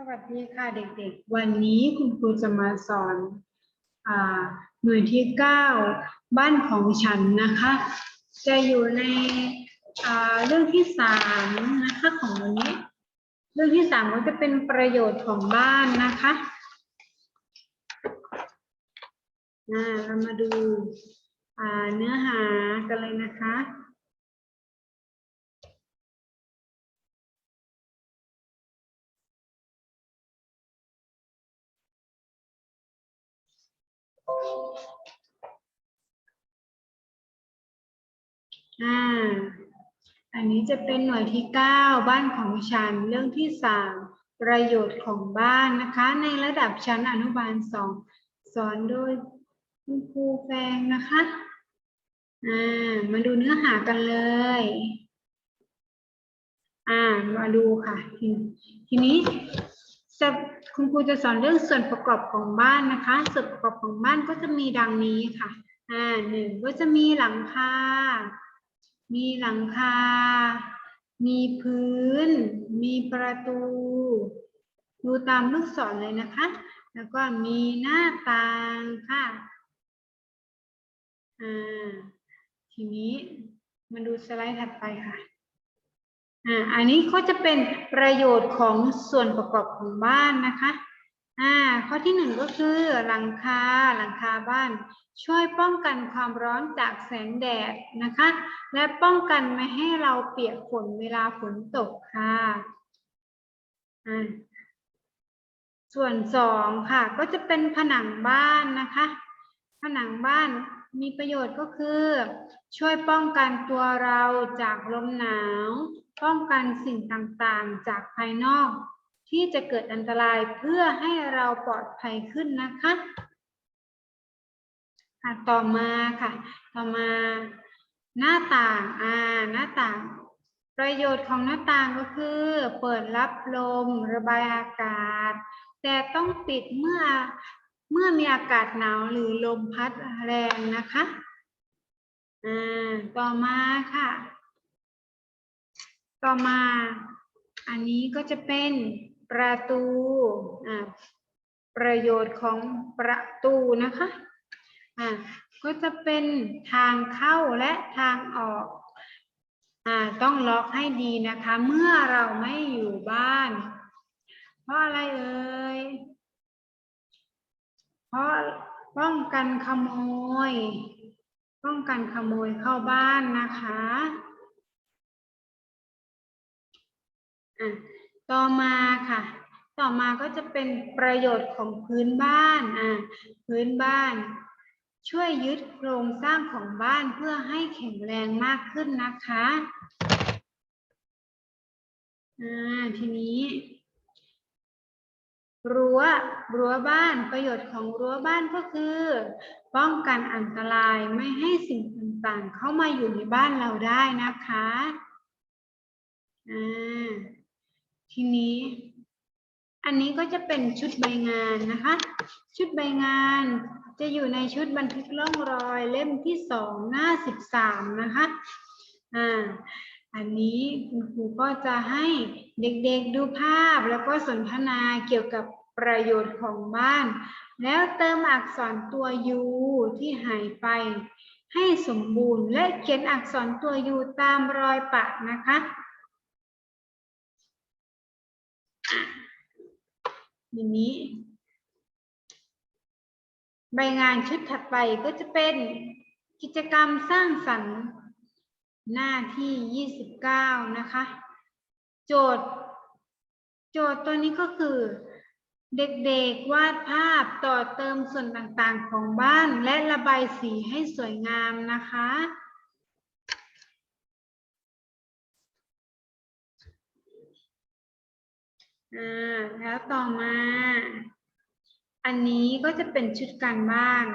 สวัสดีค่ะเด็กๆ วันนี้คุณครูจะมาสอนอหน่วยที่เก้าบ้านของฉันนะคะ จะอยู่ในเรื่องที่สามนะคะของวันนี้ เรื่องที่สามก็จะเป็นประโยชน์ของบ้านนะคะเรามาดูเนื้อหากันเลยนะคะ อ่า อันนี้จะเป็นหน่วยที่เก้าบ้านของฉัน เรื่องที่สามประโยชน์ของบ้านนะคะ ในระดับชั้นอนุบาลสองสอนโดยคุณครูแฟงนะคะ อ่า มาดูเนื้อหากันเลย อ่า มาดูค่ะททีนี้ จะคุณครูจะสอนเรื่องส่วนประกอบของบ้านนะคะ ส่วนประกอบของบ้านก็จะมีดังนี้ค่ะ อ่าหนึ่งก็จะมีหลังคา มีหลังคา มีพื้น มีประตู ดูตามลูกศรเลยนะคะ แล้วก็มีหน้าต่างค่ะ อ่า ทีนี้มาดูสไลด์ถัดไปค่ะ อ่าอันนี้ก็จะเป็นประโยชน์ของส่วนประกอบของบ้านนะคะอ่าข้อที่หนึ่งก็คือหลังคาหลังคาบ้าน ช่วยป้องกันความร้อนจากแสงแดดนะคะ และป้องกันไม่ให้เราเปียกฝนเวลาฝนตกค่ะอ่าส่วนสองค่ะ ก็จะเป็นผนังบ้านนะคะ ผนังบ้านมีประโยชน์ก็คือ ช่วยป้องกันตัวเราจากลมหนาว ป้องกันสิ่งต่างๆ จากภายนอก ที่จะเกิดอันตรายเพื่อให้เราปลอดภัยขึ้นนะคะค่ะต่อมาค่ะ ต่อมาหน้าต่างอ่าหน้าต่าง ประโยชน์ของหน้าต่างก็คือ เปิดรับลมระบายอากาศ แต่ต้องปิดเมื่อเมื่อมีอากาศหนาวหรือลมพัดแรงนะคะอ่าต่อมาค่ะ ต่อมา อันนี้ก็จะเป็นประตูอ่าประโยชน์ของประตูนะคะอ่าก็จะเป็นทางเข้าและทางออกอ่าต้องล็อกให้ดีนะคะ เมื่อเราไม่อยู่บ้าน เพราะอะไรเอ่ยเพราะป้องกันขโมย ป้องกันขโมยเข้าบ้านนะคะ อะต่อมาค่ะ ต่อมาก็จะเป็นประโยชน์ของพื้นบ้านอะพื้นบ้าน ช่วยยึดโครงสร้างของบ้านเพื่อให้แข็งแรงมากขึ้นนะคะอ่าทีนี้รั้วรั้วบ้านประโยชน์ของรั้วบ้านก็คือ ป้องกันอันตรายไม่ให้สิ่งต่างๆ เข้ามาอยู่ในบ้านเราได้นะคะอ่า ทีนี้ อันนี้ก็จะเป็นชุดใบงานนะคะ ชุดใบงานจะอยู่ในชุดบันทึกร่องรอยเล่มที่สองหน้าสิบสามนะคะอ่าอันนี้คุณครูก็จะให้เด็กๆดูภาพแล้วก็สนทนาเกี่ยวกับประโยชน์ของบ้าน แล้วเติมอักษรตัว U ที่หายไป ให้สมบูรณ์และเขียนอักษรตัว U ตามรอยปะนะคะ ทีนี้ ใบงานชุดถัดไปก็จะเป็นกิจกรรมสร้างสรรค์หน้าที่ 29 นะคะ โจทย์ โจทย์ตัวนี้ก็คือ เด็กๆวาดภาพต่อเติมส่วนต่างๆของบ้านและระบายสีให้สวยงามนะคะ อ่าแล้วต่อมา อันนี้ก็จะเป็นชุดการบ้าน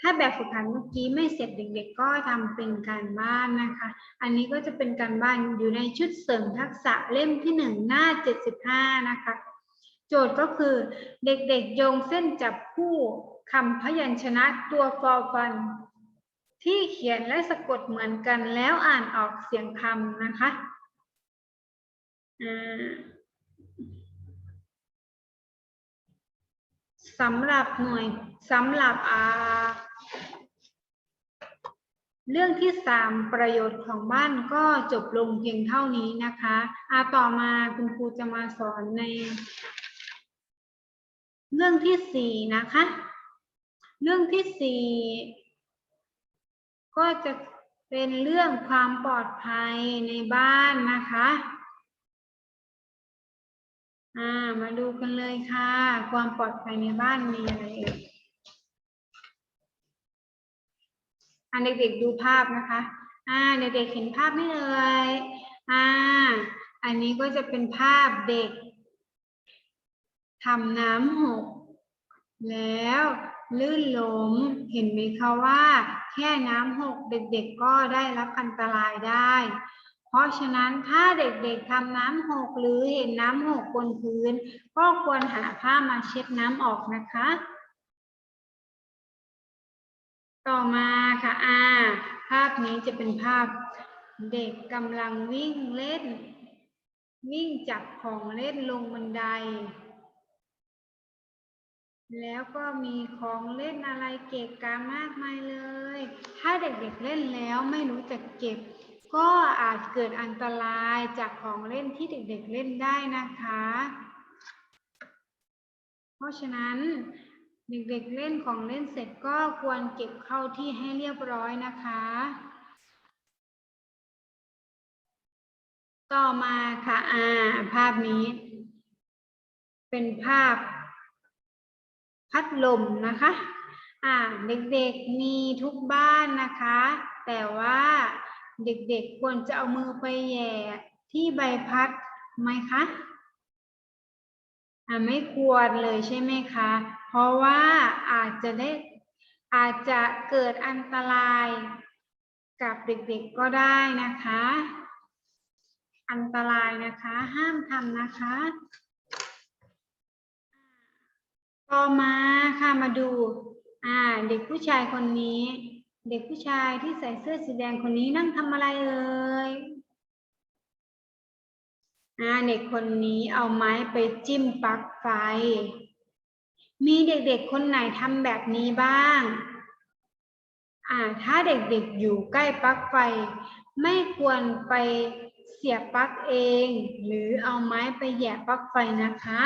ถ้าแบบฝึกหัดเมื่อกี้ไม่เสร็จเด็ก ๆ ก็ทำเป็นการบ้านนะคะ อันนี้ก็จะเป็นการบ้านอยู่ในชุดเสริมทักษะเล่มที่หนึ่งหน้าเจ็ดสิบห้านะคะ โจทย์ก็คือเด็กๆโยงเส้นจับคู่คำพยัญชนะตัวฟอฟัน ที่เขียนและสะกดเหมือนกันแล้วอ่านออกเสียงคำนะคะอ่า สำหรับหน่วยสำหรับอาเรื่องที่สามประโยชน์ของบ้านก็จบลงเพียงเท่านี้นะคะอาต่อมาคุณครูจะมาสอนใน เรื่องที่สี่นะคะ เรื่องที่สี่ก็จะเป็นเรื่องความปลอดภัยในบ้านนะคะ มาดูกันเลยค่ะ ความปลอดภัยในบ้านมีอะไรเอ่ยอ่าเด็กๆดูภาพนะคะ อ่าเด็กๆเห็นภาพไหมเอ่ยอ่า อันนี้ก็จะเป็นภาพเด็กทำน้ำหก แล้วลื่นล้มเห็นไหมคะว่า แค่น้ำหกเด็กๆก็ได้รับอันตรายได้ เพราะฉะนั้นถ้าเด็กๆทำน้ำหกหรือเห็นน้ำหกบนพื้น ก็ควรหาผ้ามาเช็ดน้ำออกนะคะ ต่อมาค่ะอ่าภาพนี้จะเป็นภาพเด็กกำลังวิ่งเล่น วิ่งจับของเล่นลงบันได แล้วก็มีของเล่นอะไรเกะกามากมายเลย ถ้าเด็กๆเล่นแล้วไม่รู้จักเก็บ ก็อาจเกิดอันตรายจากของเล่นที่เด็กๆเล่นได้นะคะ เพราะฉะนั้นเด็กๆเล่นของเล่นเสร็จก็ควรเก็บเข้าที่ให้เรียบร้อยนะคะ ต่อมาค่ะอ่าภาพนี้ เป็นภาพ พัดลมนะคะอ่าเด็กๆมีทุกบ้านนะคะ แต่ว่า เด็กๆควรจะเอามือไปแย่ที่ใบพัดไหมคะอ่าไม่ควรเลยใช่ไหมคะ เพราะว่าอาจจะได้อาจจะเกิดอันตรายกับเด็กๆก็ได้นะคะ อันตรายนะคะ ห้ามทำนะคะ ต่อมาค่ะมาดู อ่า เด็กผู้ชายคนนี้ เด็กผู้ชายที่ใส่เสื้อสีแดงคนนี้นั่งทำอะไรเอ่ยอ่าเด็กคนนี้เอาไม้ไปจิ้มปลั๊กไฟ มีเด็กๆคนไหนทำแบบนี้บ้าง อ่า ถ้าเด็กๆอยู่ใกล้ปลั๊กไฟ ไม่ควรไปเสียบปลั๊กเอง หรือเอาไม้ไปแหย่ปลั๊กไฟนะคะ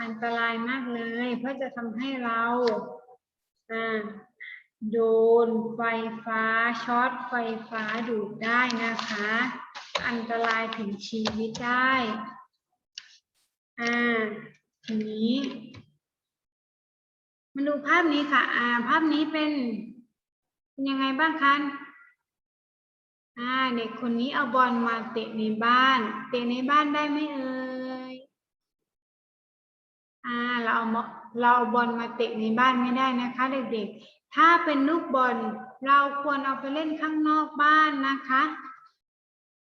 อันตรายมากเลย เพราะจะทำให้เรา อ่า โดนไฟฟ้าช็อตไฟฟ้าดูดได้นะคะ อันตรายถึงชีวิตได้ อ่า ทีนี้มาดูภาพนี้ค่ะ อ่า ภาพนี้เป็นเป็นยังไงบ้างคะอ่าเด็กคนนี้เอาบอลมาเตะในบ้าน เตะในบ้านได้ไหมเอ่ย อ่า เราเอามาเราเอาบอลมาเตะในบ้านไม่ได้นะคะเด็กๆ ถ้าเป็นลูกบอลเราควรเอาไปเล่นข้างนอกบ้านนะคะ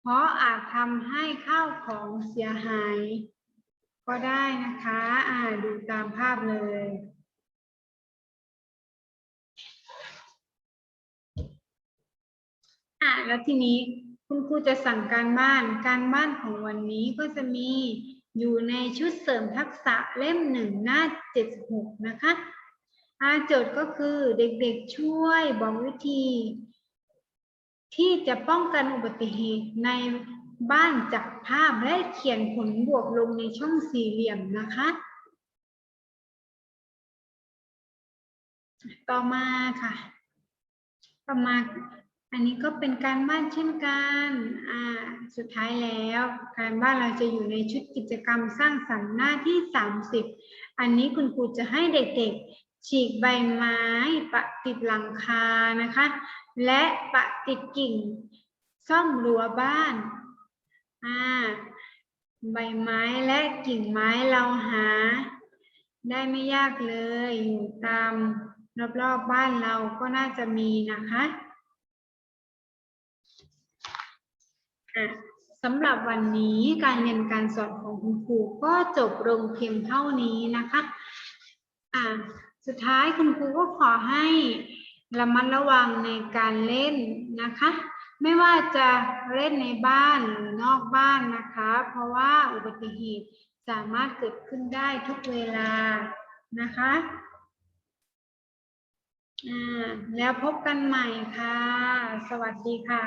เพราะอาจทำให้ข้าวของเสียหาย ก็ได้นะคะ อ่าดูตามภาพเลยอะแล้วทีนี้คุณครูจะสั่งการบ้าน การบ้านของวันนี้ก็จะมีอยู่ในชุดเสริมทักษะเล่มหนึ่งหน้า 76 นะคะ อาโจทย์ก็คือเด็กๆช่วยบอกวิธี ที่จะป้องกันอุบัติเหตุในบ้านจากภาพและเขียนผลบวกลงในช่องสี่เหลี่ยมนะคะ ต่อมาค่ะ ต่อมาอันนี้ก็เป็นการบ้านเช่นกันอ่าสุดท้ายแล้ว การบ้านเราจะอยู่ในชุดกิจกรรมสร้างสรรค์หน้าที่ 30 อันนี้คุณครูจะให้เด็กๆ ฉีกใบไม้ปะติดหลังคานะคะ และปะติดกิ่ง ซ่อมรั้วบ้านอ่าใบไม้และกิ่งไม้เราหา ได้ไม่ยากเลยอยู่ตามรอบๆบ้านเราก็น่าจะมีนะคะะสำหรับวันนี้การเรียนการสอนของคุณครูก็จบลงเพียงเท่านี้นะคะ อะ สุดท้ายคุณครูก็ขอให้ระมัดระวังในการเล่นนะคะ ไม่ว่าจะเล่นในบ้านหรือนอกบ้านนะคะ เพราะว่าอุบัติเหตุสามารถเกิดขึ้นได้ทุกเวลานะคะอ่าแล้วพบกันใหม่ค่ะ สวัสดีค่ะ